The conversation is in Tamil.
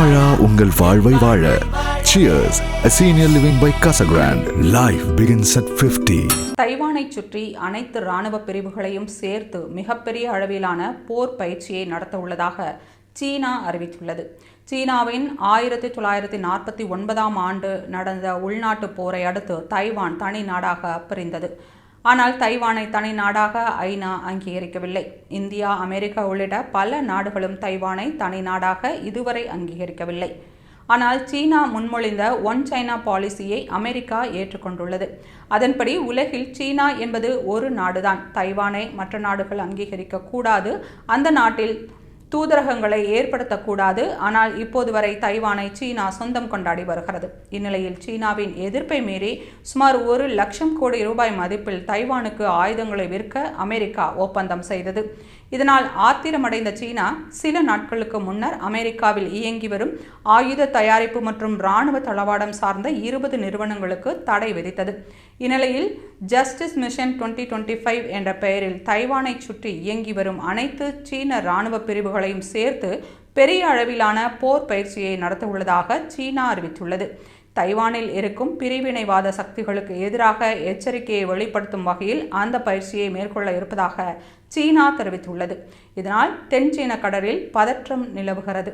உங்கள் வாழ்வை வாழ. Cheers senior living by Casagrand life begins at fifty தைவானை சுற்றி அனைத்து ராணுவ பிரிவுகளையும் சேர்த்து மிகப்பெரிய அளவிலான போர் பயிற்சியை நடத்த உள்ளதாக சீனா அறிவித்துள்ளது. சீனாவின் ஆயிரத்தி தொள்ளாயிரத்தி நாற்பத்தி ஒன்பதாம் ஆண்டு நடந்த உள்நாட்டு போரை அடுத்து தைவான் தனி நாடாக பிரிந்தது. ஆனால் தைவானை தனி நாடாக ஐநா அங்கீகரிக்கவில்லை. இந்தியா அமெரிக்கா உள்ளிட்ட பல நாடுகளும் தைவானை தனி நாடாக இதுவரை அங்கீகரிக்கவில்லை. ஆனால் சீனா முன்மொழிந்த ஒன் சைனா பாலிசியை அமெரிக்கா ஏற்றுக்கொண்டுள்ளது. அதன்படி உலகில் சீனா என்பது ஒரு நாடுதான். தைவானை மற்ற நாடுகள் அங்கீகரிக்க கூடாது. அந்த நாட்டில் தூதரகங்களை ஏற்படுத்தக்கூடாது. ஆனால் இப்போது வரை தைவானை சீனா சொந்தம் கொண்டாடி வருகிறது. இந்நிலையில் சீனாவின் எதிர்ப்பை மீறி சுமார் ஒரு லட்சம் கோடி ரூபாய் மதிப்பில் தைவானுக்கு ஆயுதங்களை விற்க அமெரிக்கா ஒப்பந்தம் செய்தது. இதனால் ஆத்திரமடைந்த சீனா சில நாட்களுக்கு முன்னர் அமெரிக்காவில் இயங்கி வரும் ஆயுத தயாரிப்பு மற்றும் இராணுவ தளவாடம் சார்ந்த இருபது நிறுவனங்களுக்கு தடை விதித்தது. இந்நிலையில் justice mission twenty twenty five என்ற பெயரில் தைவானை சுற்றி இயங்கி வரும் அனைத்து சீன இராணுவ பிரிவுகளையும் சேர்த்து பெரிய அளவிலான போர் பயிற்சியை நடத்த உள்ளதாக சீனா அறிவித்துள்ளது. தைவானில் இருக்கும் பிரிவினைவாத சக்திகளுக்கு எதிராக எச்சரிக்கையை வெளிப்படுத்தும் வகையில் அந்த பயிற்சியை மேற்கொள்ள இருப்பதாக சீனா தெரிவித்துள்ளது. இதனால் தென் சீன கடலில் பதற்றம் நிலவுகிறது.